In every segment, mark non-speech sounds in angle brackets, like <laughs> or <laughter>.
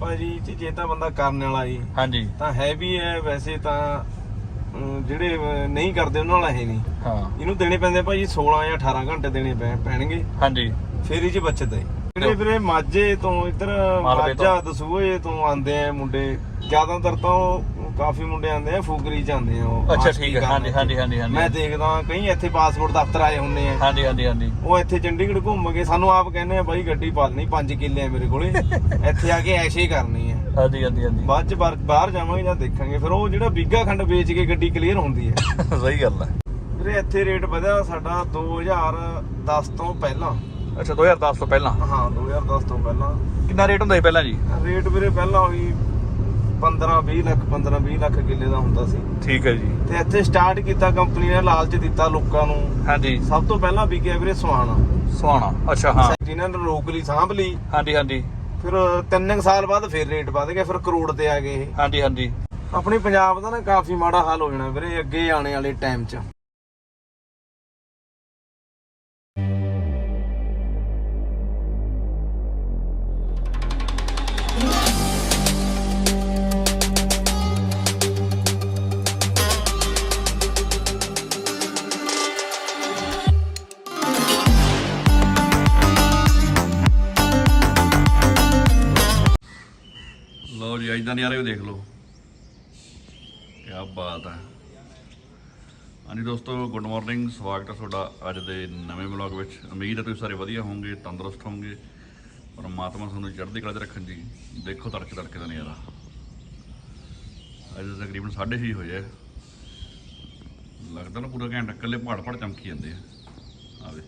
ਭਾਜੀ ਜੀ ਜੇ ਤਾਂ ਬੰਦਾ ਕਰਨ ਵਾਲਾ ਜੀ। ਹਾਂਜੀ। ਤਾਂ ਹੈ ਵੀ ਹੈ ਵੈਸੇ ਤਾਂ ਅਮ, ਜਿਹੜੇ ਨਹੀਂ ਕਰਦੇ ਉਹਨਾਂ ਵਾਲਾ ਹੈ ਨਹੀਂ। ਹਾਂ। ਇਹਨੂੰ ਦੇਣੇ ਪੈਂਦੇ ਭਾਜੀ 16 ਜਾਂ 18 ਘੰਟੇ ਦੇਣੇ ਪੈ- ਪੈਣਗੇ। ਹਾਂਜੀ। ਫੇਰ ਇਹ ਚ ਬਚਤ ਹੈ। ਜਿਹੜੇ ਵੀਰੇ ਮਾਝੇ ਤੋਂ ਇੱਧਰ। ਮਾਝਾ ਦਸੂਏ ਤੋਂ ਆਉਂਦੇ ਆ ਮੁੰਡੇ। ਜ਼ਿਆਦਾਤਰ ਤਾਂ ਉਹ ਕਾਫੀ ਮੁੰਡੇ ਆਉਂਦੇ ਆ ਫੂਕਰੀ ਚ ਆਉਂਦੇ ਆ ਉਹ। ਅੱਛਾ ਠੀਕ ਹੈ ਹਾਂਜੀ ਹਾਂਜੀ ਹਾਂਜੀ ਹਾਂਜੀ। ਮੈਂ ਦੇਖਦਾ ਕਈ ਇੱਥੇ ਪਾਸਪੋਰਟ ਦਫ਼ਤਰ ਆਏ ਹੁੰਦੇ ਆ। ਹਾਂਜੀ ਹਾਂਜੀ ਹਾਂਜੀ। ਉਹ ਇੱਥੇ ਚੰਡੀਗੜ੍ਹ ਘੁੰਮ ਕੇ ਸਾਨੂੰ ਆਪ ਕਹਿੰਦੇ ਆ ਬਾਈ ਗੱਡੀ ਪਾ ਲੈਣੀ 5 ਕਿੱਲੇ ਆ ਮੇਰੇ ਕੋਲੇ। <laughs> ਇੱਥੇ ਆ ਕੇ ਐਸ਼ੇ ਕਰਨੀ ਹੈ ਹਾਂਜੀ ਹਾਂਜੀ ਹਾਂਜੀ। ਬਾਅਦ ਚ ਬਾਹਰ- ਬਾਹਰ ਜਾਵਾਂਗੇ ਜਾਂ ਦੇਖਾਂਗੇ। ਫਿਰ ਉਹ ਜਿਹੜਾ ਬੀਗਾ ਖੰਡ ਵੇਚ ਕੇ ਗੱਡੀ ਕਲੀਅਰ ਹੁੰਦੀ ਹੈ <laughs> ਸਹੀ ਗੱਲ ਹੈ ਵੀਰੇ ਇੱਥੇ ਰੇਟ ਵਧਿਆ ਸਾਡਾ 2010 ਤੋਂ ਪਹਿਲਾਂ। ਅੱਛਾ 2010 ਤੋਂ ਪਹਿਲਾਂ? ਹਾਂ 2010 ਤੋਂ ਪਹਿਲਾਂ। ਕਿੰਨਾ ਰੇਟ ਹੁੰਦਾ ਸੀ ਪਹਿਲਾਂ ਜੀ? ਰੇਟ ਵੀਰੇ ਪਹਿਲਾਂ ਹੋਈ 15 20 ਲੱਖ 15 20 ਲੱਖ ਕਿੱਲੇ ਦਾ ਹੁੰਦਾ ਸੀ। ਠੀਕ ਹੈ ਜੀ। ਤੇ ਇੱਥੇ ਸਟਾਰਟ ਕੀਤਾ ਕੰਪਨੀ ਨੇ ਲਾਲਚ ਦਿੱਤਾ ਲੋਕਾਂ ਨੂੰ। ਹਾਂਜੀ। ਸਭ ਤੋਂ ਪਹਿਲਾਂ ਵਿਕਿਆ ਵੀਰੇ ਸਵਾਣਾ। ਸੁਹਾਣਾ ਅੱਛਾ ਹਾਂ। ਜਿਨ੍ਹਾਂ ਨੇ ਰੋਕ ਲਈ ਸਾਂਭ ਲਈ। ਹਾਂਜੀ ਹਾਂਜੀ। ਫਿਰ ਤਿੰਨ ਸਾਲ ਬਾਅਦ ਫਿਰ ਰੇਟ ਵਧ ਗਿਆ ਫਿਰ ਕਰੋੜ ਤੇ ਆ ਗਏ ਹਾਂਜੀ ਹਾਂਜੀ। ਆਪਣੇ ਪੰਜਾਬ ਦਾ ਨਾ ਕਾਫੀ ਮਾੜਾ ਹਾਲ ਹੋ ਜਾਣਾ ਵੀਰੇ ਅੱਗੇ ਆਉਣੇ ਵਾਲੇ ਟਾਈਮ 'ਚ। ਲਓ ਜੀ ਅੱਜ ਨਜ਼ਾਰੇ ਵੀ ਦੇਖ ਲਓ। ਕੀ ਬਾਤ ਹੈ ਹਾਂਜੀ ਦੋਸਤੋ ਗੁੱਡ ਮਾਰਨਿੰਗ ਸਵਾਗਤ ਹੈ ਤੁਹਾਡਾ ਅੱਜ ਦੇ ਨਵੇਂ ਵਲੌਗ ਵਿੱਚ। ਉਮੀਦ ਹੈ ਤੁਸੀਂ ਸਾਰੇ ਵਧੀਆ ਹੋਵੋਗੇ, ਤੰਦਰੁਸਤ ਹੋਵੋਗੇ। ਪਰਮਾਤਮਾ ਤੁਹਾਨੂੰ ਚੜ੍ਹਦੀ ਕਲਾ 'ਚ ਰੱਖਣ ਜੀ। ਦੇਖੋ ਤੜਕੇ ਤੜਕੇ ਦਾ ਨਜ਼ਾਰਾ। ਅੱਜ ਤਕਰੀਬਨ 6:30 ਹੋਏ ਆ। ਲੱਗਦਾ ਨਾ ਪੂਰਾ ਘੰਟਾ, ਇਕੱਲੇ ਪਹਾੜ ਪਹਾੜ ਚਮਕੀ ਜਾਂਦੇ ਆ। ਆਵੇ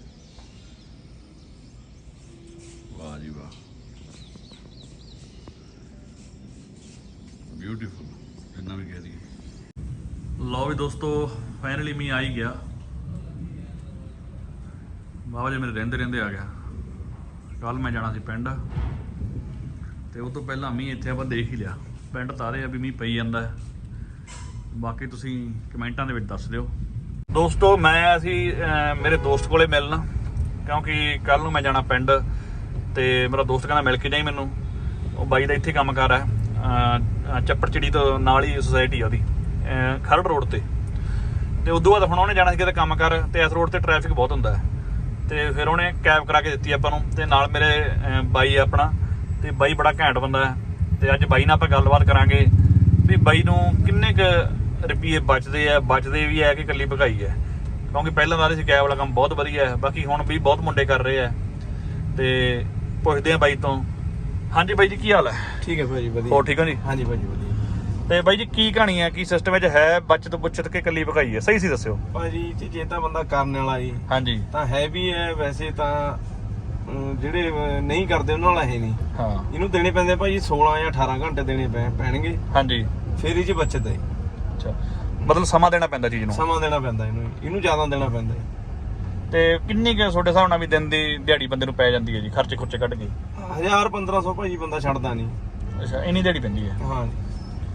ਬਿਊਟੀਫੁਲ ਜਿੰਨਾ ਵੀ ਕਹਿ ਦਈਏ। ਲਓ ਵੀ ਦੋਸਤੋ ਫਾਈਨਲੀ ਮੀਂਹ ਆ ਹੀ ਗਿਆ। ਬਾਬਾ ਜੀ ਮੇਰੇ ਰਹਿੰਦੇ ਰਹਿੰਦੇ ਆ ਗਿਆ। ਕੱਲ ਮੈਂ ਜਾਣਾ ਸੀ ਪਿੰਡ। ਤੇ ਉਹ ਤੋਂ ਪਹਿਲਾਂ ਮੀਂਹ ਇੱਥੇ ਆਪਾਂ ਦੇਖ ਹੀ ਲਿਆ। ਪਿੰਡ ਤਾਰੇ ਆ ਵੀ ਮੀਂਹ ਪਈ ਜਾਂਦਾ ਬਾਕੀ ਤੁਸੀਂ ਕਮੈਂਟਾਂ ਦੇ ਵਿੱਚ ਦੱਸ ਦਿਓ। ਦੋਸਤੋ, ਮੈਂ ਆਇਆ ਸੀ ਮੇਰੇ ਦੋਸਤ ਕੋਲੇ ਮਿਲਣਾ। ਕਿਉਂਕਿ ਕੱਲ ਨੂੰ ਮੈਂ ਜਾਣਾ ਪਿੰਡ। ਤੇ ਮੇਰਾ ਦੋਸਤ ਕਹਿੰਦਾ, ਮਿਲ ਕੇ ਜਾਈ ਮੈਨੂੰ। ਉਹ ਬਾਈ ਦਾ ਇੱਥੇ ਕੰਮ ਕਰ ਰਿਹਾ ਚੱਪੜਚਿੜੀ ਤੋਂ ਨਾਲ ਹੀ ਸੁਸਾਇਟੀ ਆ ਉਹਦੀ ਖਰੜ ਰੋਡ ਤੇ। ਤੇ ਉਦੋਂ ਬਾਅਦ ਹੁਣ ਉਹਨੇ ਜਾਣਾ ਸੀ ਕਿਤੇ ਕੰਮ ਕਰ, ਤੇ ਇਸ ਰੋਡ ਤੇ ਟ੍ਰੈਫਿਕ ਬਹੁਤ ਹੁੰਦਾ ਹੈ। ਤੇ ਫਿਰ ਉਹਨੇ ਕੈਬ ਕਰਾ ਕੇ ਦਿੱਤੀ ਆਪਾਂ ਨੂੰ, ਤੇ ਨਾਲ ਮੇਰੇ ਬਾਈ ਆ ਆਪਣਾ, ਤੇ ਬਾਈ ਬੜਾ ਘੈਂਟ ਬੰਦਾ ਹੈ। ਤੇ ਅੱਜ ਬਾਈ ਨਾਲ ਆਪਾਂ ਗੱਲਬਾਤ ਕਰਾਂਗੇ ਵੀ ਬਾਈ ਨੂੰ ਕਿੰਨੇ ਕ ਰੁਪਏ ਬਚਦੇ ਆ, ਬਚਦੇ ਵੀ ਆ ਕਿ ਇਕੱਲੀ ਭਗਾਈ ਹੈ ਕਿਉਂਕਿ ਪਹਿਲਾਂ ਦਾ ਸੀ ਕੈਬ ਵਾਲਾ ਕੰਮ ਬਹੁਤ ਵਧੀਆ ਹੈ, ਬਾਕੀ ਹੁਣ ਵੀ ਬਹੁਤ ਮੁੰਡੇ ਕਰ ਰਹੇ ਆ। ਤੇ ਪੁੱਛਦੇ ਆ ਬਾਈ ਤੋਂ ਹਾਂਜੀ ਬਾਈ ਜੀ ਕੀ ਹਾਲ ਹੈ? ਠੀਕ ਹੈ ਭਾਜੀ ਵਧੀਆ। ਹੋਰ ਠੀਕ ਹੋ ਜੀ? ਹਾਂਜੀ ਭਾਜੀ ਵਧੀਆ। ਤੇ ਬਾਈ ਜੀ ਕੀ ਕਹਾਣੀ ਹੈ? ਕੀ ਸਿਸਟਮ ਵਿੱਚ ਹੈ? ਬਚਤ ਬੁਚਤ ਕੇ ਇਕੱਲੀ ਭਗਾਈ ਹੈ? ਸਹੀ ਸੀ ਦੱਸਿਓ। ਭਾਜੀ ਜੀ ਜੇ ਤਾਂ ਬੰਦਾ ਕਰਨ ਵਾਲਾ ਜੀ ਹਾਂਜੀ। ਤਾਂ ਹੈ ਵੀ ਹੈ ਵੈਸੇ ਤਾਂ ਅਮ, ਜਿਹੜੇ ਅਮ, ਨਹੀਂ ਕਰਦੇ ਉਹਨਾਂ ਵਾਲਾ ਹੈ ਨਹੀਂ। ਹਾਂ। ਇਹਨੂੰ ਦੇਣੇ ਪੈਂਦੇ ਭਾਜੀ 16 ਜਾਂ 18 ਘੰਟੇ ਦੇਣੇ ਪੈ- ਪੈਣਗੇ। ਹਾਂਜੀ। ਫਿਰ ਇਹ ਚ ਬਚਤ ਹੈ। ਅੱਛਾ। ਮਤਲਬ ਸਮਾਂ ਦੇਣਾ ਪੈਂਦਾ ਚੀਜ਼ ਨੂੰ। ਸਮਾਂ ਦੇਣਾ ਪੈਂਦਾ ਇਹਨੂੰ ਇਹਨੂੰ ਜ਼ਿਆਦਾ ਦੇਣਾ ਪੈਂਦਾ ਹੈ। ਤੇ ਕਿੰਨੀ ਕੁ ਤੁਹਾਡੇ ਹਿਸਾਬ ਨਾਲ ਵੀ ਦਿਨ ਦੀ ਦਿਹਾੜੀ ਬੰਦੇ ਨੂੰ ਪੈ ਜਾਂਦੀ ਹੈ ਜੀ ਖਰਚੇ ਖੁਰਚੇ ਕੱਢ ਕੇ? 1000 1500 ਭਾਜੀ ਬੰਦਾ ਛੱਡਦਾ ਨਹੀਂ। ਅੱਛਾ ਇੰਨੀ ਦਿਹਾੜੀ ਪੈਂਦੀ ਹੈ? ਹਾਂ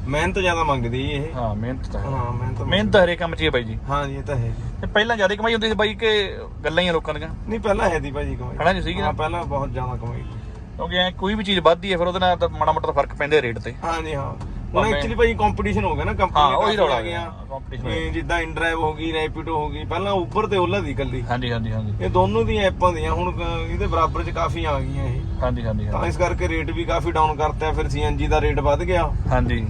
ਮਿਹਨਤ ਜ਼ਿਆਦਾ ਮੰਗਦੀ ਇਹ। ਹਾਂ ਮਿਹਨਤ ਤਾਂ ਹੈ। ਹਾਂ ਮਿਹਨਤ ਮਿਹਨਤ ਤਾਂ ਹਰੇਕ ਕੰਮ 'ਚ ਹੀ ਹੈ ਬਾਈ ਜੀ। ਹਾਂ ਜੀ ਇਹ ਤਾਂ ਹੈ ਜੀ। ਤੇ ਪਹਿਲਾਂ ਜ਼ਿਆਦਾ ਕਮਾਈ ਹੁੰਦੀ ਸੀ ਬਾਈ ਕਿ ਗੱਲਾਂ ਹੀ ਆ ਲੋਕਾਂ ਦੀਆਂ? ਨਹੀਂ ਪਹਿਲਾਂ ਹੈ ਦੀ ਭਾਜੀ ਕਮਾਈ। ਹਨਾ ਜੀ ਸੀਗੀ ਨਾ? ਹਾਂ ਪਹਿਲਾਂ ਬਹੁਤ ਜ਼ਿਆਦਾ ਕਮਾਈ। ਕਿਉਂਕਿ ਐ ਕੋਈ ਵੀ ਚੀਜ਼ ਵੱਧਦੀ ਹੈ ਫਿਰ ਉਹਦੇ ਨਾਲ ਤਾਂ ਮਾੜਾ ਮੋਟਾ ਤਾਂ ਫ਼ਰਕ ਪੈਂਦਾ ਰੇਟ ਤੇ। ਹਾਂ ਜੀ ਹਾਂ। ਹੁਣ ਭਾਵੇਂ- ਐਕਚੁਅਲੀ ਭਾਜੀ ਕੰਪੀਟੀਸ਼ਨ ਹੋ ਗਿਆ ਨਾ ਹਾਂ, ਕੰਪਨੀ ਉਹੀ ਰੌਲਾ ਆ ਗਿਆ, competition ਹੋ ਜਿੱਦਾਂ ਇਨਡਰਾਈਵ ਹੋ ਗਈ ਰੈਪਿਡੋ ਹੋ ਗਈ ਪਹਿਲਾਂ ਉਬਰ ਤੇ ਓਲਾ ਦੀ ਇਕੱਲੀ। ਹਾਂਜੀ ਹਾਂਜੀ ਹਾਂਜੀ। ਇਹ ਦੋਨੋਂ ਦੀਆਂ ਐਪਾਂ ਦੀਆਂ ਹੁਣ ਕ- ਇਹਦੇ ਬਰਾਬਰ ਚ ਕਾਫੀ ਆ ਗਈਆਂ ਇਹ। ਹਾਂਜੀ ਹਾਂਜੀ ਤਾਂ ਹਾਂਜੀ ਇਸ ਕਰਕੇ ਰੇਟ ਵੀ ਕਾਫੀ ਡਾਊਨ ਕਰਤਾ ਫਿਰ ਸੀਐਨਜੀ ਦਾ ਰੇਟ ਵੱਧ ਗਿਆ। ਹਾਂਜੀ।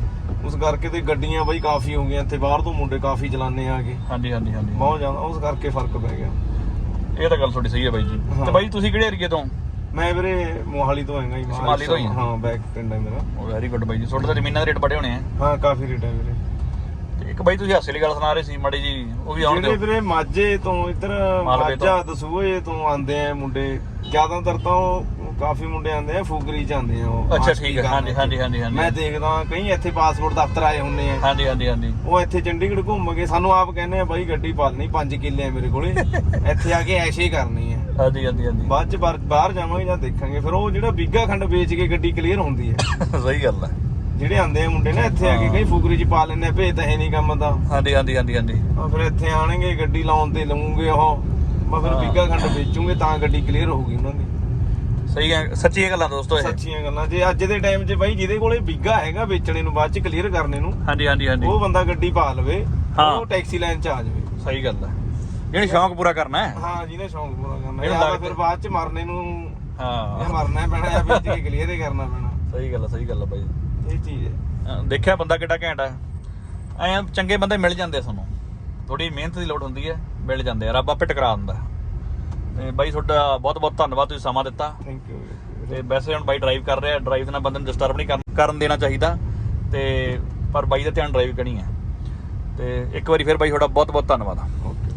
ਉਸ ਕਰਕੇ ਤੇ ਗੱਡੀਆਂ ਬਾਈ ਕਾਫੀ ਹੋ ਗਈਆਂ ਇੱਥੇ ਬਾਹਰ ਤੋਂ ਮੁੰਡੇ ਕਾਫੀ ਚਲਾਉਂਦੇ ਆਗੇ ਹਾਂਜੀ ਹਾਂਜੀ ਹਾਂਜੀ। ਬਹੁਤ ਜ਼ਿਆਦਾ ਉਸ ਕਰਕੇ ਫ਼ਰਕ ਪੈ ਗਿਆ। ਇਹ ਤਾਂ ਗੱਲ ਤੁਹਾਡੀ ਸਹੀ ਹੈ ਬਾਈ ਜੀ। ਹਾਂ। ਤੇ ਬਾਈ ਤੁਸੀਂ ਕਿਹੜੇ ਏਰੀਏ ਤੋਂ? ਮੈਂ ਵੀਰੇ ਮੋਹਾਲੀ ਤੋਂ ਆਏਗਾ ਜੀ ਮੋਹਾਲੀ ਤੋਂ ਹੀ? ਆ? ਹਾਂ ਬੈਕ ਪਿੰਡ ਹੈ ਮੇਰਾ। ਉਹ ਵੈਰੀ ਗੁੱਡ ਬਾਈ ਜੀ। ਤੁਹਾਡੇ ਤਾਂ ਜ਼ਮੀਨਾਂ ਦੇ ਰੇਟ ਬੜੇ ਹੋਣੇ ਆ। ਹਾਂ ਕਾਫੀ ਰੇਟ ਹੈ ਵੀਰੇ। ਤੇ ਇੱਕ ਬਾਈ ਤੁਸੀਂ ਹਾਸੇ ਵਾਲੀ ਗੱਲ ਸੁਣਾ ਰਹੇ ਸੀ ਮਾੜੀ ਜੀ ਉਹ ਵੀ ਆਉਣ ਜਿਹੜੇ ਦਿਓ ਵੀਰੇ ਮਾਝੇ ਤੋਂ ਇੱਧਰ ਮਾਲਵੇ ਤੋਂ। ਮਾਝਾ ਦਸੂਏ ਤੋਂ ਆਉਂਦੇ ਆ ਮੁੰਡੇ ਜ਼ਿਆਦਾਤਰ ਤਾਂ ਉਹ ਕਾਫੀ ਮੁੰਡੇ ਆਉਂਦੇ ਆ ਫੂਕਰੀ ਚ ਆਉਂਦੇ ਆ ਉਹ। ਅੱਛਾ ਠੀਕ ਹੈ ਹਾਂਜੀ। ਹਾਂਜੀ ਹਾਂਜੀ ਹਾਂਜੀ। ਮੈਂ ਦੇਖਦਾ ਕਈ ਇੱਥੇ ਪਾਸਪੋਰਟ ਦਫ਼ਤਰ ਆਏ ਹੁੰਦੇ ਆ। ਹਾਂਜੀ ਹਾਂਜੀ ਹਾਂਜੀ। ਉਹ ਇੱਥੇ ਚੰਡੀਗੜ੍ਹ ਘੁੰਮ ਕੇ ਸਾਨੂੰ ਆਪ ਕਹਿੰਦੇ ਆ ਬਾਈ ਗੱਡੀ ਪਾ ਲੈਣੀ 5 ਕਿੱਲੇ ਆ ਮੇਰੇ ਕੋਲੇ। <laughs> ਇੱਥੇ ਆ ਕੇ ਐਸ਼ੇ ਕਰਨੀ ਹੈ ਹਾਂਜੀ ਹਾਂਜੀ ਹਾਂਜੀ। ਬਾਅਦ ਚ ਬਾਹਰ ਜਾਵਾਂਗੇ ਜਾਂ ਦੇਖਾਂਗੇ ਫਿਰ ਉਹ ਜਿਹੜਾ ਬੀਗਾ ਖੰਡ ਵੇਚ ਕੇ ਗੱਡੀ ਕਲੀਅਰ ਹੁੰਦੀ ਹੈ <laughs> ਸਹੀ ਗੱਲ ਹੈ ਜਿਹੜੇ ਆਂਦੇ ਆ ਮੁੰਡੇ ਨਾ ਇੱਥੇ ਆ ਕੇ। ਕਈ ਫੁਕਰੀ ਚ ਪਾ ਆ ਭੇਜ ਤਾਂ ਹੈ ਨਹੀਂ ਕੰਮ ਦਾ ਹਾਂਜੀ ਹਾਂਜੀ ਹਾਂਜੀ ਹਾਂਜੀ। ਆ ਫਿਰ ਇੱਥੇ ਆਣਗੇ ਗੱਡੀ ਲਾਉਣ ਤੇ ਲਵਾਂਗੇ ਉਹ। ਮੈਂ ਫਿਰ। ਬੀਗਾ ਖੰਡ ਵੇਚੂਗੇ ਤਾਂ ਗੱਡੀ ਕਲੀਅਰ ਹੋਊਗੀ ਉਹਨਾਂ ਦੀ। ਸਹੀ ਹੈ ਸੱਚੀਆਂ ਗੱਲਾਂ ਦੋਸਤੋ ਇਹ। ਸੱਚੀਆਂ ਗੱਲਾਂ ਜੇ ਅੱਜ ਦੇ ਟਾਈਮ 'ਚ ਬਾਈ ਜਿਹਦੇ ਕੋਲੇ ਬਿੱਗਾ ਹੈਗਾ ਵੇਚਣੇ ਨੂੰ ਬਾਅਦ 'ਚ ਕਲੀਅਰ ਕਰਨੇ ਨੂੰ ਹਾਂਜੀ ਹਾਂਜੀ ਹਾਂਜੀ। ਉਹ ਬੰਦਾ ਗੱਡੀ ਪਾ ਲਵੇ ਹਾਂ। ਉਹ ਟੈਕਸੀ ਲਾਈਨ 'ਚ ਆ ਜਾਵੇ। ਸਹੀ ਗੱਲ ਹੈ ਜਿਹੜੀ ਸ਼ੌਂਕ ਪੂਰਾ ਕਰਨਾ ਹੈ। ਹਾਂ ਜਿਹਨੇ ਸ਼ੌਂਕ ਪੂਰਾ ਕਰਨਾ ਜਾਂ ਤਾਂ ਲੱਗਦਾ- ਫਿਰ ਬਾਅਦ 'ਚ ਮਰਨੇ ਨੂੰ ਜਾਂ ਹਾਂ ਮਰਨਾ ਹੀ ਪੈਣਾ ਜਾਂ ਵੇਚ ਕੇ ਕਲੀਅਰ ਹੀ ਕਰਨਾ ਪੈਣਾ। ਸਹੀ ਗੱਲ ਹੈ ਸਹੀ ਗੱਲ ਹੈ ਬਾਈ। ਇਹ ਚੀਜ਼ ਹੈ। ਅਹ ਦੇਖਿਆ ਬੰਦਾ ਕਿੱਡਾ ਘੈਂਟ ਹੈ ਐ ਚੰਗੇ ਬੰਦੇ ਮਿਲ ਜਾਂਦੇ ਆ ਤੁਹਾਨੂੰ। ਥੋੜੀ ਮਿਹਨਤ ਦੀ ਲੋੜ ਹੁੰਦੀ ਹੈ ਮਿਲ ਜਾਂਦੇ ਆ। ਰੱਬ ਆਪੇ ਟਕਰਾ ਦਿੰਦਾ। ਤੇ ਬਾਈ ਤੁਹਾਡਾ ਬਹੁਤ ਬਹੁਤ ਧੰਨਵਾਦ ਤੁਸੀਂ ਸਮਾਂ ਦਿੱਤਾ। ਥੈਂਕ ਯੂ ਤੇ ਵੈਸੇ ਹੁਣ ਬਾਈ ਡਰਾਈਵ ਕਰ ਰਿਹਾ ਡਰਾਈਵ ਨਾਲ ਬੰਦੇ ਨੂੰ ਡਿਸਟਰਬ ਨਹੀਂ ਕਰਨ- ਕਰਨ ਦੇਣਾ ਚਾਹੀਦਾ। ਤੇ ਪਰ ਬਾਈ ਦਾ ਧਿਆਨ ਡਰਾਈਵ ਕਰਨੀ ਹੈ। ਤੇ ਇੱਕ ਵਾਰੀ ਫਿਰ ਬਾਈ ਤੁਹਾਡਾ ਬਹੁਤ ਬਹੁਤ ਧੰਨਵਾਦ। ਓਕੇ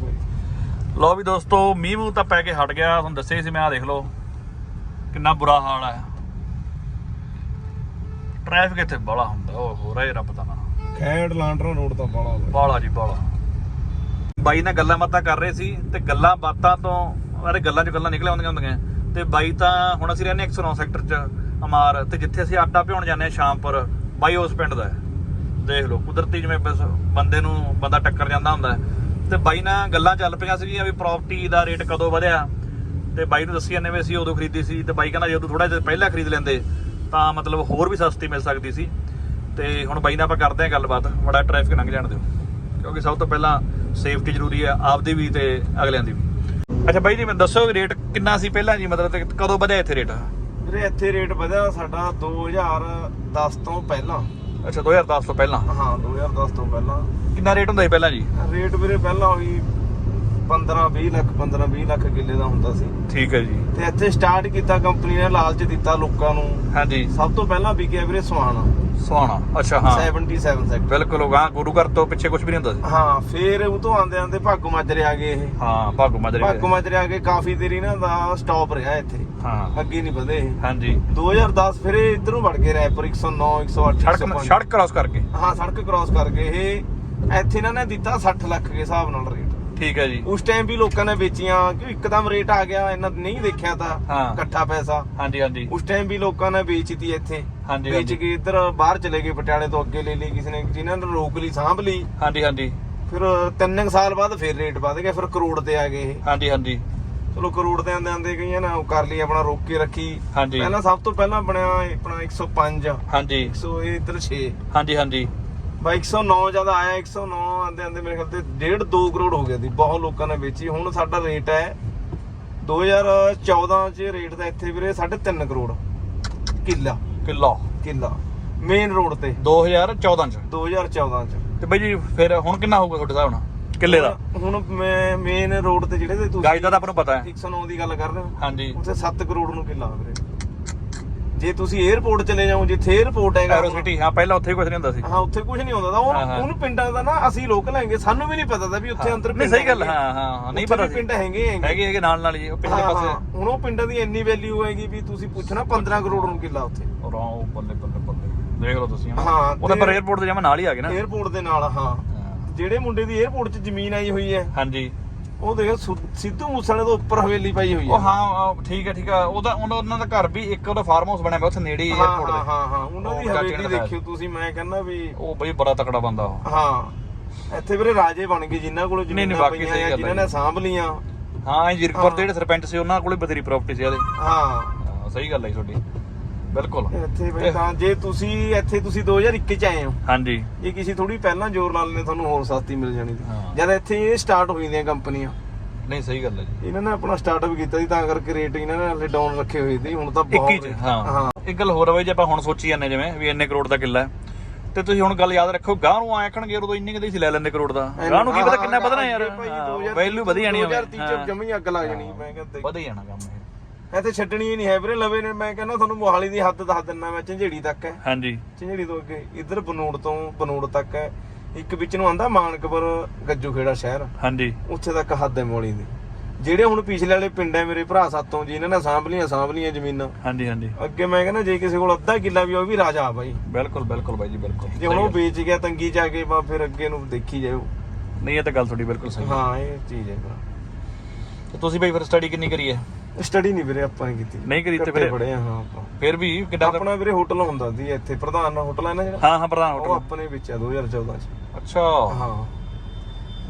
ਲਓ ਵੀ ਦੋਸਤੋ ਮੀਂਹ ਮੂੰਹ ਤਾਂ ਪੈ ਕੇ ਹਟ ਗਿਆ ਤੁਹਾਨੂੰ ਦੱਸਿਆ ਸੀ ਮੈਂ ਆ ਦੇਖ ਲਓ ਕਿੰਨਾ ਬੁਰਾ ਹਾਲ ਹੈ। ਟ੍ਰੈਫਿਕ ਇੱਥੇ ਬੜਾ ਹੁੰਦਾ ਉਹ ਹੋ ਰਿਹਾ ਰੱਬ ਦਾ ਨਾਮ। ਖੈੜ ਲਾਂਟਰਾ ਰੋਡ ਤਾਂ ਬਾਈ ਬਾਲਾ ਜੀ ਬਾਲਾ ਬਾਈ ਨਾਲ ਗੱਲਾਂ ਬਾਤਾਂ ਕਰ ਰਹੇ ਸੀ ਤੇ ਗੱਲਾਂ ਬਾਤਾਂ ਤੋਂ ਅਰੇ ਗੱਲਾਂ 'ਚ ਗੱਲਾਂ ਨਿਕਲ ਆਉਂਦੀਆਂ ਹੁੰਦੀਆਂ। ਤੇ ਬਾਈ ਤਾਂ ਹੁਣ ਅਸੀਂ ਰਹਿੰਦੇ ਹਾਂ 109 ਸੈਕਟਰ 'ਚ, ਅਮਾਰ, ਤੇ ਜਿੱਥੇ ਅਸੀਂ ਆਟਾ ਭਿਉਣ ਜਾਂਦੇ ਹਾਂ ਸ਼ਾਮਪੁਰ, ਬਾਈ ਉਸ ਪਿੰਡ ਦਾ ਦੇਖ ਲਓ, ਕੁਦਰਤੀ ਜਿਵੇਂ ਬਸ ਬੰਦੇ ਨੂੰ ਬੰਦਾ ਟੱਕਰ ਜਾਂਦਾ ਹੁੰਦਾ ਹੈ। ਤੇ ਬਾਈ ਨਾਲ ਗੱਲਾਂ ਚੱਲ ਪਈਆਂ ਸੀਗੀਆਂ ਵੀ ਪ੍ਰਾਪਰਟੀ ਦਾ ਰੇਟ ਕਦੋਂ ਵਧਿਆ। ਤੇ ਬਾਈ ਨੂੰ ਦੱਸੀ ਜਾਂਦੇ ਵੀ ਅਸੀਂ ਉਦੋਂ ਖਰੀਦੀ ਸੀ, ਤੇ ਬਾਈ ਕਹਿੰਦਾ ਜਦੋਂ ਥੋੜਾ ਜਿਹਾ ਪਹਿਲਾਂ ਖਰੀਦ ਲੈਂਦੇ, ਤਾਂ ਮਤਲਬ ਹੋਰ ਵੀ ਸਸਤੀ ਮਿਲ ਸਕਦੀ ਸੀ। ਤੇ ਹੁਣ ਬਾਈ ਨਾਲ ਆਪਾਂ ਕਰਦੇ ਹਾਂ ਗੱਲਬਾਤ, ਬੜਾ ਟ੍ਰੈਫਿਕ ਲੰਘ ਜਾਣ ਦਿਓ। ਕਿਉਂਕਿ ਸਭ ਤੋਂ ਪਹਿਲਾਂ ਸੇਫਟੀ ਜ਼ਰੂਰੀ ਹੈ, ਆਪਦੀ ਵੀ ਤੇ ਅਗਲਿਆਂ ਦੀ ਵੀ। ਅੱਛਾ ਬਾਈ ਜੀ ਮੈਨੂੰ ਦੱਸੋ ਵੀ ਰੇਟ ਕਿੰਨਾ ਸੀ ਪਹਿਲਾਂ ਜੀ ਮਤਲਬ ਤੇ ਕਦੋਂ ਵਧਿਆ ਇੱਥੇ ਰੇਟ ਵੀਰੇ ਇੱਥੇ ਰੇਟ ਵਧਿਆ ਸਾਡਾ 2010 ਤੋਂ ਪਹਿਲਾਂ। ਅੱਛਾ 2010 ਤੋਂ ਪਹਿਲਾਂ। ਹਾਂ 2010 ਤੋਂ ਪਹਿਲਾਂ। ਕਿੰਨਾ ਰੇਟ ਹੁੰਦਾ ਸੀ ਪਹਿਲਾਂ ਜੀ? ਰੇਟ ਵੀਰੇ ਪਹਿਲਾਂ ਹੋਈ 15 20 ਲੱਖ 15 20 ਲੱਖ ਕਿੱਲੇ ਦਾ ਹੁੰਦਾ ਸੀ। ਠੀਕ ਹੈ ਜੀ। ਤੇ ਇੱਥੇ ਸਟਾਰਟ ਕੀਤਾ ਕੰਪਨੀ ਨੇ ਲਾਲਚ ਦਿੱਤਾ ਲੋਕਾਂ ਨੂੰ। ਹਾਂਜੀ। ਸਭ ਤੋਂ ਪਹਿਲਾਂ ਵਿਕਿਆ ਵੀਰੇ ਸਵਾਨਾ ਸੁਹਾਣਾ ਅੱਛਾ ਹਾਂ। 77 ਸੈਕਟਰ ਬਿਲਕੁਲ ਉਹ ਗਾਂ ਗੁਰੂ ਘਰ ਤੋਂ ਪਿੱਛੇ ਕੁਝ ਵੀ ਨਹੀਂ ਹੁੰਦਾ ਸੀ। ਹਾਂ ਫੇਰ ਉਹ ਤੋਂ ਆਂਦੇ ਆਂਦੇ ਭਾਗੋ ਮਾਜਰੇ ਆ ਗਏ ਇਹ। ਹਾਂ ਭਾਗੋ ਮਾਜਰੇ ਭਾਗੋ ਮਾਜਰੇ ਆ ਕੇ ਕਾਫੀ ਦੇਰੀ ਨਾ ਦਾ ਸਟਾਪ ਰਿਹਾ ਇੱਥੇ। ਹਾਂ। ਅੱਗੇ ਨਹੀਂ ਵਧੇ ਹਾਂਜੀ। 2010 ਫਿਰ ਇਹ ਇਧਰੋਂ ਵੜ ਗਏ ਰੈਪਰ 109 108 ਸੜਕ 105 ਸੜਕ ਕ੍ਰਾਸ ਕਰਕੇ। ਹਾਂ ਸੜਕ ਕ੍ਰਾਸ ਕਰਕੇ ਇਹ ਇੱਥੇ ਇਹਨਾਂ ਨੇ ਦਿੱਤਾ 60 ਲੱਖ ਦੇ ਹਿਸਾਬ ਨਾਲ ਰੇਟ ਠੀਕ ਹੈ ਜੀ। ਉਸ ਟਾਈਮ ਵੀ ਲੋਕਾਂ ਨੇ ਵੇਚੀਆਂ ਕਿ ਇੱਕਦਮ ਰੇਟ ਆ ਗਿਆ ਇਹਨਾਂ ਨੇ ਨਹੀਂ ਦੇਖਿਆ ਤਾਂ ਹਾਂ। ਇਕੱਠਾ ਪੈਸਾ। ਹਾਂਜੀ ਹਾਂਜੀ। ਉਸ ਟਾਈਮ ਵੀ ਲੋਕਾਂ ਨੇ ਵੇਚਤੀ ਇੱਥੇ। ਹਾਂਜੀ, ਵੇਚ ਹਾਂਜੀ। ਕੇ ਇੱਧਰ ਬਾਹਰ ਚਲੇ ਗਏ ਪਟਿਆਲੇ ਤੋਂ ਅੱਗੇ ਲੈ ਲਈ ਕਿਸੇ ਨੇ ਜਿਨ੍ਹਾਂ ਨੇ ਰੋਕ ਲਈ ਸਾਂਭ ਲਈ। ਹਾਂਜੀ ਹਾਂਜੀ। ਫਿਰ ਤਿੰਨ ਕੁ ਸਾਲ ਬਾਅਦ ਫਿਰ ਰੇਟ ਵਧ ਗਿਆ ਫਿਰ ਕਰੋੜ ਤੇ ਆ ਗਏ ਇਹ। ਹਾਂਜੀ ਹਾਂਜੀ। ਚਲੋ ਕਰੋੜ ਤੇ ਆਂਦੇ ਆਂਦੇ ਗਈਆਂ ਨਾ ਉਹ ਕਰ ਲਈ ਆਪਣਾ ਰੋਕ ਕੇ ਰੱਖੀ। ਹਾਂਜੀ। ਪਹਿਲਾਂ ਸਭ ਤੋਂ ਪਹਿਲਾਂ ਬਣਿਆ ਆਪਣਾ 105 ਹਾਂਜੀ। 100 ਇਹ ਇੱਧਰ 6 ਹਾਂਜੀ ਹਾਂਜੀ। ਬਾਈ 109 ਜਦ ਆਇਆ 109 ਆਂਦੇ ਆਂਦੇ ਮੇਰੇ ਖਿਆਲ ਤੇ 1.5 2 ਕਰੋੜ ਹੋ ਗਿਆ ਸੀ ਬਹੁਤ ਲੋਕਾਂ ਨੇ ਵੇਚੀ। ਹੁਣ ਸਾਡਾ ਰੇਟ ਹੈ 2014 ਚ ਰੇਟ ਦਾ ਇੱਥੇ ਵੀਰੇ 3.5 ਕਰੋੜ। ਕਿੱਲਾ। ਕਿਲੋ। ਕਿੱਲਾ। ਮੇਨ ਰੋਡ ਤੇ। 2014 ਚ। 2014 ਚ। ਤੇ ਬਾਈ ਜੀ ਫਿਰ ਹੁਣ ਕਿੰਨਾ ਹੋਊਗਾ ਤੁਹਾਡੇ ਹਿਸਾਬ ਨਾਲ? ਕਿੱਲੇ ਦਾ? ਹੁਣ ਮੈਂ ਮੇਨ ਰੋਡ ਤੇ ਜਿਹੜੇ ਤੇ ਤੁਸੀਂ ਗਾਇਦ ਦਾ ਆਪਾਂ ਨੂੰ ਪਤਾ ਹੈ। 109 ਦੀ ਗੱਲ ਕਰ ਰਹੇ ਹੋ। ਹਾਂਜੀ। ਉੱਥੇ 7 ਕਰੋੜ ਨੂੰ ਕਿੱਲਾ ਵੀਰੇ। ਜੇ ਤੁਸੀਂ 에어ਪੋਰਟ ਚਲੇ ਜਾਓ ਜਿੱਥੇ 에어ਪੋਰਟ ਹੈਗਾ ਐਰੋ ਸਿਟੀ ਹਾਂ ਪਹਿਲਾਂ ਉੱਥੇ ਕੁਝ ਨਹੀਂ ਹੁੰਦਾ ਸੀ। ਹਾਂ ਉੱਥੇ ਕੁਝ ਨਹੀਂ ਹੁੰਦਾ ਤਾਂ ਉਹ ਉਹਨੂੰ ਪਿੰਡਾਂ ਦਾ ਨਾ ਅਸੀਂ ਲੋਕ ਲੈਂਗੇ ਸਾਨੂੰ ਵੀ ਨਹੀਂ ਪਤਾ ਤਾਂ ਵੀ ਉੱਥੇ ਅੰਦਰ ਪਿੰਡ ਹੈਗੇ। ਹਾਂ ਹਾਂ ਨਹੀਂ ਪਤਾ ਪਿੰਡ ਹੈਗੇ ਹੈਗੇ। ਹੈਗੇ ਨਾਲ ਨਾਲ ਜੀ ਉਹ ਪਿਛਲੇ ਹਾਂ, ਪਾਸੇ। ਹੁਣ ਉਹ ਪਿੰਡਾਂ ਦੀ ਇੰਨੀ ਵੈਲਿਊ ਹੈਗੀ ਵੀ ਤੁਸੀਂ ਪੁੱਛਣਾ 15 ਕਰੋੜ ਨੂੰ ਕਿੱਲਾ ਉੱਥੇ। ਰੌਂ ਉਹ ਬੱਲੇ ਬੱਲੇ ਬੱਲੇ। ਦੇਖ ਲਓ ਤੁਸੀਂ ਹਾਂ, ਉਹ ਪਰ 에어ਪੋਰਟ ਦੇ ਜਮਾ ਨਾਲ ਹੀ ਆ ਗਏ ਨਾ। 에어ਪੋਰਟ ਦੇ ਨਾਲ ਹਾਂ। ਜਿਹੜੇ ਮੁੰਡੇ ਦੀ 에어ਪੋਰਟ 'ਚ ਜ਼ਮੀਨ ਆਈ ਹੋਈ ਹੈ ਹਾਂਜੀ। ਉਹ ਦੇਖ ਸੁ- ਸਿੱਧੂ ਮੂਸੇਵਾਲੇ ਤੋਂ ਉੱਪਰ ਹਵੇਲੀ ਪਾਈ ਹੋਈ ਹੈ। ਉਹ ਹਾਂ ਉਹ ਠੀਕ ਹੈ ਠੀਕ ਹੈ। ਉਹਦਾ ਉਹਨਾਂ ਉਹਨਾਂ ਦਾ ਘਰ ਵੀ ਇੱਕ ਉਹਦਾ ਫਾਰਮ ਹਾਊਸ ਬਣਿਆ ਹੋਇਆ ਉੱਥੇ ਨੇੜੇ ਹੀ ਹਾਂ 에어ਪੋਰਟ ਹਾਂ ਦੇ। ਹਾਂ ਹਾਂ ਉਹਨਾਂ ਦੀ ਉਹ ਚਾਚੇ ਨੇ ਹਵੇਲੀ ਦਿਖਾਇਆ। ਦੇਖਿਓ ਤੁਸੀਂ ਮੈਂ ਕਹਿੰਦਾ ਵੀ ਉਹ ਬਈ ਬੜਾ ਤਕੜਾ ਬੰਦਾ ਉਹ। ਹਾਂ ਇੱਥੇ ਵੀਰੇ ਰਾਜੇ ਬਣ ਗਏ ਜਿਨ੍ਹਾਂ ਕੋਲ ਨਹੀਂ, ਜ਼ਮੀਨਾਂ ਬਾਕੀ ਪਈਆਂ ਸਹੀ ਆ ਗੱਲ ਜਿਨ੍ਹਾਂ ਹੈ। ਨੇ ਸਾਂਭ ਲੀਆਂ ਹਾਂ ਇਹ ਜੀਰਕਪੁਰ। ਦੇ ਜਿਹੜੇ ਸਰਪੰਚ ਸੀ ਉਹਨਾਂ ਕੋਲੇ ਬਥੇਰੀ ਪ੍ਰਾਪਰਟੀ ਸੀ ਇਹਦੇ ਹਾਂ। ਹਾਂ, ਸਹੀ ਗੱਲ ਹੈ ਤੁਹਾਡੀ। ਬਿਲਕੁਲ। ਇੱਥੇ ਬਈ ਤੇ- ਜੇ ਤੁਸੀਂ ਇੱਥੇ ਤੁਸੀਂ 2021 ਚ ਆਏ ਹੋ। ਹਾਂਜੀ। ਇਹ ਕਿਸੇ ਥੋੜੀ ਪਹਿਲਾਂ ਜੋਰ ਲਾ ਲੈਣੇ ਤੁਹਾਨੂੰ ਹੋਰ ਸਸਤੀ ਮਿਲ ਜਾਣੀ ਸੀ। ਹਾਂ। ਜਦ ਇੱਥੇ ਇਹ ਸਟਾਰਟ ਹੋਈ ਦੀਆਂ ਕੰਪਨੀਆਂ। ਨਹੀਂ ਸਹੀ ਗੱਲ ਹੈ ਜੀ। ਇਹਨਾਂ ਨੇ ਆਪਣਾ ਸਟਾਰਟਅਪ ਕੀਤਾ ਸੀ ਤਾਂ ਕਰਕੇ ਰੇਟ ਇਹਨਾਂ ਨੇ ਹਲੇ ਡਾਊਨ ਰੱਖੇ ਹੋਏ ਸੀ ਹੁਣ ਤਾਂ 21 ਬਹੁਤ ਚ ਹਾਂ। ਹਾਂ। ਇੱਕ ਗੱਲ ਹੋਰ ਆ ਬਈ ਜੇ ਆਪਾਂ ਹੁਣ ਸੋਚੀ ਜਾਂਦੇ ਜਿਵੇਂ ਵੀ ਇੰਨੇ ਕਰੋੜ ਦਾ ਕਿੱਲਾ ਹੈ ਤੇ ਤੁਸੀਂ ਹੁਣ ਗੱਲ ਯਾਦ ਰੱਖੋ ਗਾਂ ਨੂੰ ਆਖਣਗੇ ਉਦੋਂ ਇੰਨੇ ਕਿਤੇ ਸੀ ਲੈ ਲੈਂਦੇ ਕਰੋੜ ਦਾ। ਗਾਂ ਨੂੰ ਕੀ ਪਤਾ ਕਿੰਨਾ ਵਧਣਾ ਯਾਰ। ਵੈਲਿਊ ਵਧੀ ਜਾਣੀ 2030 ਚ ਜਮੀ ਅੱਗ ਲੱਗ ਜਾਣੀ ਮੈਂ ਕਹਿੰਦਾ ਵਧੀ ਜਾਣਾ ਕੰਮ ਇਹ। ਇੱਥੇ ਛੱਡਣੀ ਹੀ ਨਹੀਂ ਹੈ ਵੀਰੇ ਲਵੇ ਨੇ ਮੈਂ ਕਹਿੰਦਾ ਤੁਹਾਨੂੰ ਮੋਹਾਲੀ ਦੀ ਹੱਦ ਦੱਸ ਦਿੰਦਾ ਮੈਂ ਝੰਜੇੜੀ ਤੱਕ ਹੈ। ਹਾਂਜੀ। ਝੰਜੇੜੀ ਤੋਂ ਅੱਗੇ ਇੱਧਰ ਬਨੂੜ ਤੋਂ ਬਨੂੜ ਤੱਕ ਹੈ। ਇੱਕ ਵਿੱਚ ਨੂੰ ਆਂਦਾ ਮਾਨਕਪੁਰ ਗੱਜੂ ਖੇੜਾ ਸ਼ਹਿਰ। ਹਾਂਜੀ। ਉੱਥੇ ਤੱਕ ਹੱਦ ਹੈ ਮੋਹਾਲੀ ਦੀ। ਜਿਹੜੇ ਹੁਣ ਪਿਛਲੇ ਵਾਲੇ ਪਿੰਡ ਹੈ ਮੇਰੇ ਭਰਾ ਸਾਤੋਂ ਜੀ ਇਹਨਾਂ ਨੇ ਸਾਂਭ ਲੀਆਂ ਸਾਂਭ ਲੀਆਂ ਜ਼ਮੀਨਾਂ। ਹਾਂਜੀ ਹਾਂਜੀ। ਅੱਗੇ ਮੈਂ ਕਹਿੰਦਾ ਜੇ ਕਿਸੇ ਕੋਲ ਅੱਧਾ ਕਿੱਲਾ ਵੀ ਉਹ ਵੀ ਰਾਜਾ ਆ ਬਾਈ। ਬਿਲਕੁਲ ਬਿਲਕੁਲ ਬਾਈ ਜੀ ਬਿਲਕੁਲ। ਜੇ ਹੁਣ ਉਹ ਵੇਚ ਗਿਆ ਤੰਗੀ ਆ ਕੇ ਬਾ ਫਿਰ ਅੱਗੇ ਨੂੰ ਦੇਖੀ ਜਾਓ। ਨਹੀਂ ਇਹ ਤਾਂ ਗੱਲ ਤੁਹਾਡੀ ਬਿਲਕੁਲ ਸਹੀ ਹੈ। ਹਾਂ ਇਹ ਚੀਜ਼ ਹੈ। ਤੇ ਤੁਸੀਂ ਬਈ ਫਿਰ ਸਟੱਡੀ ਕਿੰਨੀ ਕਰੀ ਹੈ? ਸਟੱਡੀ ਨਹੀਂ ਵੀਰੇ ਆਪਾਂ ਨੇ ਕੀਤੀ। ਨਹੀਂ ਕਰੀ ਤੇ ਫਿਰ ਪੜ੍ਹੇ ਆ ਹਾਂ ਆਪਾਂ। ਫਿਰ ਵੀ ਕਿੱਡਾ ਆਪਣਾ ਵੀਰੇ ਹੋਟਲ ਹੁੰਦਾ ਸੀ ਇੱਥੇ ਪ੍ਰਧਾਨ ਹੋਟਲ ਹੈ ਨਾ ਜਿਹੜਾ? ਹਾਂ ਹਾਂ ਪ੍ਰਧਾਨ ਉਹ ਹੋਟਲ ਆਪਣੇ ਵਿੱਚ ਆ 2014 ਚ। ਅੱਛਾ। ਹਾਂ।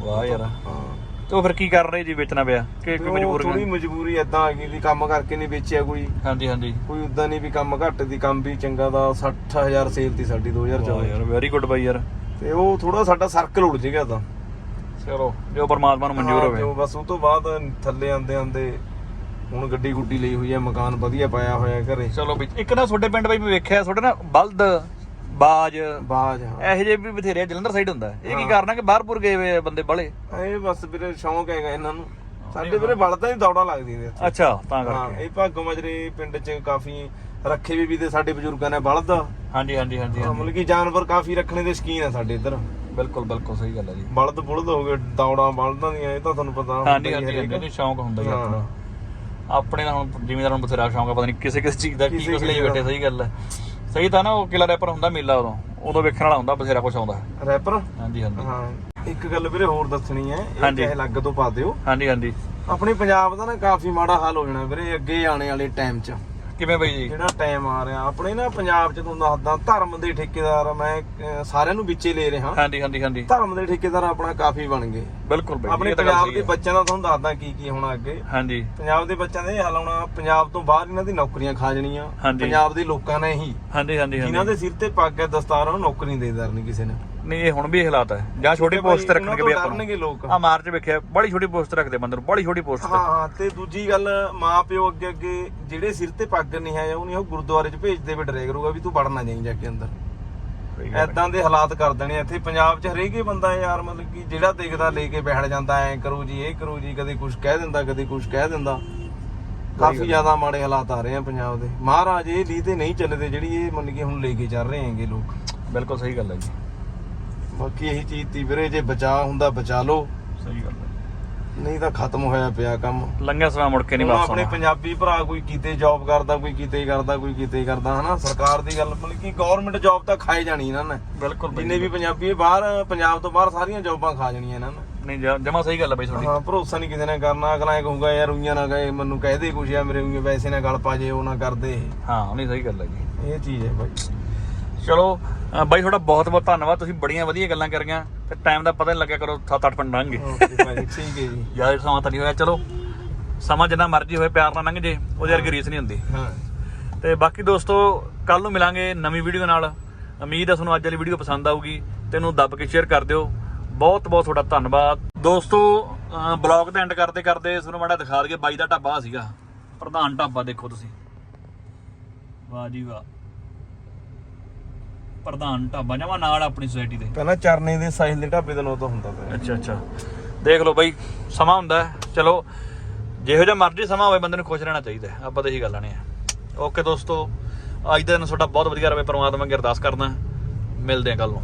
ਵਾਹ ਯਾਰ। ਹਾਂ। ਤੇ ਉਹ ਫਿਰ ਕੀ ਕਰ ਰਹੇ ਜੀ ਵੇਚਣਾ ਪਿਆ? ਕਿ ਕੋਈ ਮਜਬੂਰ ਥੋੜੀ ਮਜਬੂਰੀ ਏਦਾਂ ਆ ਗਈ ਵੀ ਕੰਮ ਕਰਕੇ ਨਹੀਂ ਵੇਚਿਆ ਕੋਈ। ਹਾਂਜੀ ਹਾਂਜੀ। ਕੋਈ ਉਦਾਂ ਨਹੀਂ ਵੀ ਕੰਮ ਘੱਟ ਦੀ ਕੰਮ ਵੀ ਚੰਗਾ ਦਾ 60000 ਸੇਲ ਦੀ ਸਾਡੀ 2014 ਵਾਹ ਯਾਰ ਵੈਰੀ ਗੁੱਡ ਬਾਈ ਯਾਰ। ਤੇ ਉਹ ਥੋੜਾ ਸਾਡਾ ਸਰਕਲ ਉੜ ਜੇਗਾ ਤਾਂ। ਚਲੋ ਜੋ ਪਰਮਾਤਮਾ ਨੂੰ ਮਨਜ਼ੂਰ ਹਾਂ, ਹੋਵੇ ਜੋ ਬਸ ਉਹ ਤੋਂ ਬਾਅਦ ਥੱਲੇ ਆਂਦੇ ਆਂਦੇ ਹੁਣ ਗੱਡੀ ਗੁੱਡੀ ਲਈ ਹੋਈ ਹੈ ਮਕਾਨ ਵਧੀਆ ਪਾਇਆ ਹੋਇਆ ਘਰੇ। ਚਲੋ ਵੀ ਇੱਕ ਨਾ ਤੁਹਾਡੇ ਪਿੰਡ ਬਾਈ ਮੈਂ ਵੇਖਿਆ ਤੁਹਾਡੇ ਨਾ ਬਲਦ ਬਾਜ। ਬਾਜ ਹਾਂ। ਇਹੋ ਜਿਹੇ ਵੀ ਬਥੇਰੇ ਆ, ਜਲੰਧਰ ਸਾਈਡ ਹੁੰਦਾ। ਇਹ ਕੀ। ਕਾਰਨ ਕਿ ਬਾਹਰਪੁਰ ਗਏ ਹੋਏ ਆ ਬੰਦੇ ਬੜੇ ਇਹ ਬਸ ਵੀਰੇ ਸ਼ੌਂਕ ਹੈਗਾ ਇਹਨਾਂ ਨੂੰ। ਸਾਡੇ ਵੀਰੇ ਬਲਦਾਂ ਦੀ ਦੌੜਾਂ ਲੱਗਦੀਆਂ ਨੇ ਇੱਥੇ। ਅੱਛਾ ਤਾਂ ਹਾਂ ਕਰਕੇ ਇਹ ਭਾਗੋ ਮਜਰੇ ਪਿੰਡ 'ਚ ਕਾਫੀ ਰੱਖੇ ਵੀ ਵੀ ਤੇ ਸਾਡੇ ਬਜ਼ੁਰਗਾਂ ਨੇ ਬਲਦ। ਹਾਂਜੀ ਹਾਂਜੀ ਹਾਂਜੀ ਹਾਂ, ਮਤਲਬ ਕਿ ਜਾਨਵਰ ਕਾਫੀ ਰੱਖਣੇ ਦੇ ਸ਼ਕੀਨ ਆ ਸਾਡੇ ਇੱਧਰ। ਬਿਲਕੁਲ ਬਿਲਕੁਲ ਸਹੀ ਗੱਲ ਹੈ ਜੀ। ਬਲਦ ਬੁਲਦ ਹੋ ਗਏ ਦੌੜਾਂ ਬਲਦਾਂ ਦੀਆਂ ਇਹ ਤਾਂ ਤੁਹਾਨੂੰ ਪਤਾ ਹੁੰਦਾ ਹਾਂਜੀ ਹੀ ਹਾਂਜੀ ਹਰੇਕ। ਹਾਂਜੀ ਸ਼ੌਂਕ ਹੁੰਦਾ ਹੀ ਹਾਂ। ਆਪਣਾ। ਆਪਣੇ ਦਾ ਹੁਣ ਜ਼ਿਮੀਦਾਰਾਂ ਨੂੰ ਬਥੇਰਾ ਸ਼ੌਂਕ ਆ ਪਤਾ ਨਹੀਂ ਕਿਸੇ ਕਿਸੇ ਚੀਜ਼ ਦਾ ਕੀ ਕਿਸੇ ਲਈ ਬੈਠੇ ਸਹੀ ਗੱਲ ਹੈ। ਸਹੀ ਤਾਂ ਨਾ ਉਹ ਕਿਲਾ ਰੈਪਰ ਹੁੰਦਾ ਮੇਲਾ ਉਦੋਂ ਉਦੋਂ ਵੇਖਣ ਵਾਲਾ ਹੁੰਦਾ ਬਥੇਰਾ ਕੁਛ ਆਉਂਦਾ। ਰੈਪਰ ਹਾਂਜੀ ਹਾਂਜੀ। ਹਾਂ ਇੱਕ ਗੱਲ ਵੀਰੇ ਹੋਰ ਦੱਸਣੀ ਹੈ ਇਹ। ਕਹੇ ਲੱਗ ਤੋਂ ਪਾ ਦਿਓ। ਹਾਂਜੀ ਹਾਂਜੀ। ਆਪਣੇ ਪੰਜਾਬ ਦਾ ਨਾ ਕਾਫੀ ਮਾੜਾ ਹਾਲ ਹੋ ਜਾਣਾ ਵੀਰੇ ਅੱਗੇ ਆਉਣੇ ਵਾਲੇ ਟਾਈਮ 'ਚ। ਕਿਵੇਂ ਬਾਈ ਜੀ? ਜਿਹੜਾ ਟਾਈਮ ਆ ਰਿਹਾ ਆਪਣੇ ਨਾ ਪੰਜਾਬ 'ਚ ਤੁਹਾਨੂੰ ਦੱਸਦਾ ਧਰਮ ਦੇ ਠੇਕੇਦਾਰ ਮੈਂ ਅਹ, ਸਾਰਿਆਂ ਨੂੰ ਵਿੱਚੇ ਲੈ ਰਿਹਾ। ਹਾਂਜੀ ਹਾਂਜੀ ਹਾਂਜੀ। ਧਰਮ ਦੇ ਠੇਕੇਦਾਰ ਆਪਣਾ ਕਾਫੀ ਬਣ ਗਏ। ਬਿਲਕੁਲ ਬਾਈ ਆਪਣੇ ਇਹ ਤਾਂ ਗੱਲ ਪੰਜਾਬ ਸਹੀ ਦੇ ਹੈ। ਬੱਚਿਆਂ ਦਾ ਤੁਹਾਨੂੰ ਦੱਸਦਾ ਕੀ ਕੀ ਹੋਣਾ ਅੱਗੇ। ਹਾਂਜੀ। ਪੰਜਾਬ ਦੇ ਬੱਚਿਆਂ ਦੇ ਇਹ ਹਾਲ ਹੋਣਾ ਪੰਜਾਬ ਤੋਂ ਬਾਹਰ ਇਹਨਾਂ ਦੀ ਨੌਕਰੀਆਂ ਖਾ ਜਾਣੀਆਂ। ਹਾਂਜੀ। ਪੰਜਾਬ ਦੇ ਲੋਕਾਂ ਨੇ ਹੀ। ਹਾਂਜੀ ਹਾਂਜੀ ਜਿਨ੍ਹਾਂ ਹਾਂਜੀ ਦੇ ਸਿਰ ਤੇ ਪੱਗ ਹੈ ਦਸਤਾਰ ਉਹ ਨੌਕਰੀ ਦੇ ਦਰਨੀ ਕਿਸੇ ਨੇ। ਨਹੀਂ ਇਹ ਹੁਣ ਵੀ ਇਹ ਹਾਲਾਤ ਹੈ ਜਾਂ ਛੋਟੀ ਪੋਸਟ ਤੇ ਰੱਖਣਗੇ ਉਹਨਾਂ ਵੀ ਆਪਾਂ ਡਰਨਗੇ ਲੋਕ। ਆ ਮਾਰਚ ਵੇਖਿਆ ਬੜੀ ਛੋਟੀ ਪੋਸਟ ਰੱਖਦੇ ਬੰਦੇ ਨੂੰ ਬੜੀ ਛੋਟੀ ਪੋਸਟ ਹਾਂ ਤੇ। ਹਾਂ ਤੇ ਦੂਜੀ ਗੱਲ ਮਾਂ ਪਿਓ ਅੱਗੇ ਅੱਗੇ ਜਿਹੜੇ ਸਿਰ ਤੇ ਪੱਗ ਨਹੀਂ ਹੈ ਉਹ ਨਹੀਂ ਉਹ ਗੁਰਦੁਆਰੇ 'ਚ ਭੇਜਦੇ ਵੀ ਡਰੇ ਕਰੂਗਾ ਵੀ ਤੂੰ ਵੜਨਾ ਜਾਈਂ ਜਾ ਕੇ ਅੰਦਰ। ਐਦਾਂ ਦੇ ਹਾਲਾਤ ਕਰ ਦੇਣੇ ਇੱਥੇ ਪੰਜਾਬ 'ਚ ਹਰੇਕ ਹੀ ਬੰਦਾ ਯਾਰ ਮਤਲਬ ਕਿ ਜਿਹੜਾ ਦੇਖਦਾ ਲੈ ਕੇ ਬੈਠ ਜਾਂਦਾ ਐ ਕਰੂ ਜੀ ਇਹ ਕਰੂ ਜੀ ਕਦੇ ਕੁਝ ਕਹਿ ਦਿੰਦਾ ਕਦੇ ਕੁਝ ਕਹਿ ਦਿੰਦਾ। ਕਾਫੀ ਜ਼ਿਆਦਾ ਮਾੜੇ ਹਾਲਾਤ ਆ ਰਹੇ ਆ ਪੰਜਾਬ ਦੇ। ਮਹਾਰਾਜ ਇਹ ਲੀ ਤੇ ਨਹੀਂ ਚੱਲਦੇ ਜਿਹੜੀ ਇਹ ਮੰਨ ਕੇ ਹੁਣ ਲੈ ਕੇ ਚੱਲ ਰਹੇ ਹੈਗੇ ਲੋਕ। ਬਿਲਕੁਲ ਸਹੀ ਗੱਲ ਹੈ ਜੀ। ਬਾਕੀ ਇਹੀ ਚੀਜ਼ ਤੀ ਵੀਰੇ ਜੇ ਬਚਾ ਹੁੰਦਾ ਬਚਾ ਲਓ। ਸਹੀ ਗੱਲ ਹੈ। ਨਹੀਂ ਤਾਂ ਖਤਮ ਹੋਇਆ ਪਿਆ ਕੰਮ। ਲੰਘਿਆ ਸਮਾਂ ਮੁੜ ਕੇ ਨਹੀਂ ਹੁਣ ਵਾਪਸ ਆਪਣੇ ਆਉਣਾ। ਪੰਜਾਬੀ ਭਰਾ ਕੋਈ ਕੀਤੇ ਜੌਬ ਕਰਦਾ ਕੋਈ ਕੀਤੇ ਕਰਦਾ ਕੋਈ ਕੀਤੇ ਕਰਦਾ ਹਨਾ? ਸਰਕਾਰ ਦੀ ਗੱਲ ਮਤਲਬ ਕਿ ਗਵਰਨਮੈਂਟ ਜੌਬ ਤਾਂ ਖਾਏ ਜਾਣੀ ਇਹਨਾਂ ਨੇ। ਬਿਲਕੁਲ ਜਿੰਨੇ ਵੀ ਪੰਜਾਬੀ ਇਹ ਬਾਹਰ ਪੰਜਾਬ ਤੋਂ ਬਾਹਰ ਸਾਰੀਆਂ ਜੌਬਾਂ ਖਾ ਜਾਣੀਆਂ ਇਹਨਾਂ ਨੇ। ਨਹੀਂ ਜਮਾ ਸਹੀ ਗੱਲ ਹੈ ਬਾਈ ਤੁਹਾਡੀ। ਹਾਂ ਭਰੋਸਾ ਨਹੀਂ ਕਿਸੇ ਨੇ ਕਰਨਾ। ਅਗਲਾ ਇਹ ਕਹੂਗਾ ਯਾਰ ਉਈਆਂ ਨਾ ਗਏ ਮੈਨੂੰ ਕਹਿ ਦੇ ਕੁਛ ਆ ਮੇਰੇ ਉਈਆਂ ਵੈਸੇ ਨਾ ਗੱਲ ਪਾ ਜੇ ਉਹ ਨਾ ਕਰਦੇ। ਹਾਂ ਨਹੀਂ ਸਹੀ ਗੱਲ ਹੈ ਜੀ। ਇਹ ਚੀਜ਼ ਹੈ ਬਾਈ। ਚਲੋ ਬਾਈ ਤੁਹਾਡਾ ਬਹੁਤ ਬਹੁਤ ਧੰਨਵਾਦ। ਤੁਸੀਂ ਬੜੀਆਂ ਵਧੀਆ ਗੱਲਾਂ ਕਰੀਆਂ। ਤੇ ਟਾਈਮ ਦਾ ਪਤਾ ਨਹੀਂ ਲੱਗਿਆ ਕਰੋ 7-8 ਮਿੰਟ ਲੰਘ ਗਏ। ਓਕੇ ਭਾਈ ਠੀਕ ਹੈ ਜੀ। ਯਾਰ ਸਮਾਂ ਤਾਂ ਨਹੀਂ ਹੋਇਆ। ਚਲੋ ਸਮਾਂ ਜਿੰਨਾ ਮਰਜ਼ੀ ਹੋਏ ਪਿਆਰ ਨਾਲ ਲੰਘ ਜੇ ਉਹਦੇ ਵਰਗੀ ਰੀਸ ਨਹੀਂ ਹੁੰਦੀ। ਹਾਂ। ਤੇ ਬਾਕੀ ਦੋਸਤੋ ਕੱਲ ਨੂੰ ਮਿਲਾਂਗੇ ਨਵੀਂ ਵੀਡੀਓ ਨਾਲ। ਉਮੀਦ ਹੈ ਤੁਹਾਨੂੰ ਅੱਜ ਵਾਲੀ ਵੀਡੀਓ ਪਸੰਦ ਆਊਗੀ। ਤੇ ਇਹਨੂੰ ਦੱਬ ਕੇ ਸ਼ੇਅਰ ਕਰ ਦਿਓ। ਬਹੁਤ ਬਹੁਤ ਤੁਹਾਡਾ ਧੰਨਵਾਦ। ਦੋਸਤੋ ਬਲੌਗ ਦਾ ਐਂਡ ਕਰਦੇ ਕਰਦੇ ਤੁਹਾਨੂੰ ਮਾੜਾ ਦਿਖਾ ਦਈਏ ਬਾਈ ਦਾ ਢਾਬਾ ਸੀਗਾ। ਪ੍ਰਧਾਨ ਢਾਬਾ ਦੇਖੋ ਤੁਸੀਂ। ਵਾਹ ਜੀ ਵਾਹ। ਪ੍ਰਧਾਨ ਢਾਬਾ ਜਮਾ ਨਾਲ ਆਪਣੀ ਸੁਸਾਇਟੀ ਦੇ। ਪਹਿਲਾਂ ਚਰਨੇ ਦੇ ਸਾਹਿਲ ਦੇ ਢਾਬੇ ਦਾ ਨਾਂ ਤਾਂ ਹੁੰਦਾ ਪਿਆ ਅੱਛਾ ਅੱਛਾ। ਦੇਖ ਲਓ ਬਾਈ ਸਮਾਂ ਹੁੰਦਾ। ਚਲੋ ਜਿਹੋ ਜਿਹਾ ਮਰਜ਼ੀ ਸਮਾਂ ਹੋਵੇ ਬੰਦੇ ਨੂੰ ਖੁਸ਼ ਰਹਿਣਾ ਚਾਹੀਦਾ। ਆਪਾਂ ਤਾਂ ਇਹੀ ਗੱਲ ਆਣੇ ਆ ਓਕੇ ਦੋਸਤੋ ਅੱਜ ਦਾ ਦਿਨ ਤੁਹਾਡਾ ਬਹੁਤ ਵਧੀਆ ਰਹੇ ਪਰਮਾਤਮਾ ਅੱਗੇ ਅਰਦਾਸ ਕਰਦਾ। ਮਿਲਦੇ ਹਾਂ ਕੱਲ ਨੂੰ।